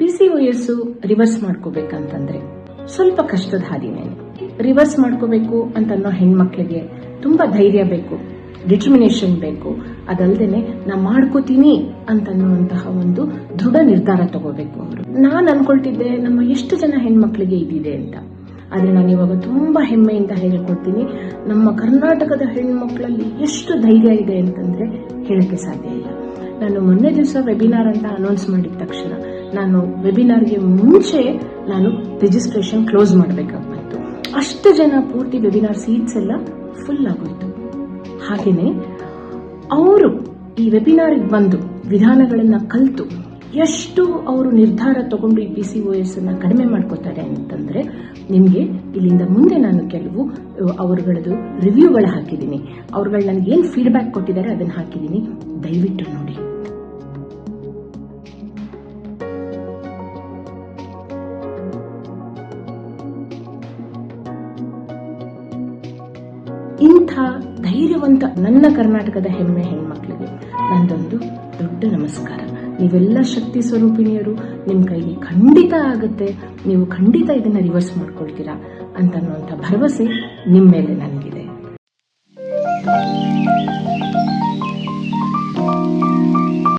P C reverse ಮಾಡ್ಕೋಬೇಕಂತಂದ್ರೆ ಸ್ವಲ್ಪ ಕಷ್ಟದ ಹಾದಿನೇನೆ reverse ಮಾಡ್ಕೋಬೇಕು ಅಂತನ್ನೋ ಹೆಣ್ಮಕ್ಳಿಗೆ ತುಂಬಾ ಧೈರ್ಯ ಬೇಕು, ಡಿಟರ್ಮಿನೇಷನ್ ಬೇಕು, ಅದಲ್ದೇನೆ ನಾ ಮಾಡ್ಕೋತೀನಿ ಅಂತನ್ನುವಂತಹ ಒಂದು ದೃಢ ನಿರ್ಧಾರ ತಗೋಬೇಕು ಅವರು. ನಾನು ಅನ್ಕೊಳ್ತಿದ್ದೆ ನಮ್ಮ ಎಷ್ಟು ಜನ ಹೆಣ್ಮಕ್ಳಿಗೆ ಇದಿದೆ ಅಂತ. ಆದ್ರೆ ನಾನು ಇವಾಗ ತುಂಬಾ ಹೆಮ್ಮೆಯಿಂದ ಹೇಳ್ಕೊಡ್ತೀನಿ, ನಮ್ಮ ಕರ್ನಾಟಕದ ಹೆಣ್ಮಕ್ಳಲ್ಲಿ ಎಷ್ಟು ಧೈರ್ಯ ಇದೆ ಅಂತಂದ್ರೆ ಹೇಳಕ್ಕೆ ಸಾಧ್ಯ ಇಲ್ಲ. ನಾನು ಮೊನ್ನೆ ದಿವಸ ವೆಬಿನಾರ್ ಅಂತ ಅನೌನ್ಸ್ ಮಾಡಿದ ತಕ್ಷಣ ನಾನು ವೆಬಿನಾರ್ಗೆ ಮುಂಚೆ ನಾನು ರಿಜಿಸ್ಟ್ರೇಷನ್ ಕ್ಲೋಸ್ ಮಾಡಬೇಕಾಗ್ಬಿಟ್ಟು ಅಷ್ಟು ಜನ ಪೂರ್ತಿ ವೆಬಿನಾರ್ ಸೀಟ್ಸ್ ಎಲ್ಲ ಫುಲ್ ಆಗೋಯ್ತು. ಹಾಗೇನೆ, ಅವರು ಈ ವೆಬಿನಾರಿಗೆ ಬಂದು ವಿಧಾನಗಳನ್ನ ಕಲಿತು ಎಷ್ಟು ಅವರು ನಿರ್ಧಾರ ತಗೊಂಡು ಈ ಪಿ ಸಿ ಒ ಎಸ್ ಅನ್ನ ಕಡಿಮೆ ಮಾಡ್ಕೋತಾರೆ ಅಂತಂದ್ರೆ, ನಿಮಗೆ ಇಲ್ಲಿಂದ ಮುಂದೆ ನಾನು ಕೆಲವು, ಅವರುಗಳದ್ದು ರಿವ್ಯೂಗಳು ಹಾಕಿದ್ದೀನಿ. ಅವ್ರುಗಳು ನನಗೆ ಏನು ಫೀಡ್ಬ್ಯಾಕ್ ಕೊಟ್ಟಿದ್ದಾರೆ ಅದನ್ನ ಹಾಕಿದ್ದೀನಿ. ದಯವಿಟ್ಟು ನೋಡಿ. ಇಂಥ ಧೈರ್ಯವಂತ ನನ್ನ ಕರ್ನಾಟಕದ ಹೆಮ್ಮೆ ಹೆಣ್ಮಕ್ಳಿಗೆ ನಂದೊಂದು ದೊಡ್ಡ ನಮಸ್ಕಾರ. ನೀವೆಲ್ಲ ಶಕ್ತಿ ಸ್ವರೂಪಿಣಿಯರು ನಿಮ್ಮ ಕೈಗೆ ಖಂಡಿತ ಆಗುತ್ತೆ. ನೀವು ಖಂಡಿತ ಇದನ್ನ ರಿವರ್ಸ್ ಮಾಡ್ಕೊಳ್ತೀರಾ ಅಂತನ್ನುವಂಥ ಭರವಸೆ ನಿಮ್ಮ ಮೇಲೆ ನನಗೆ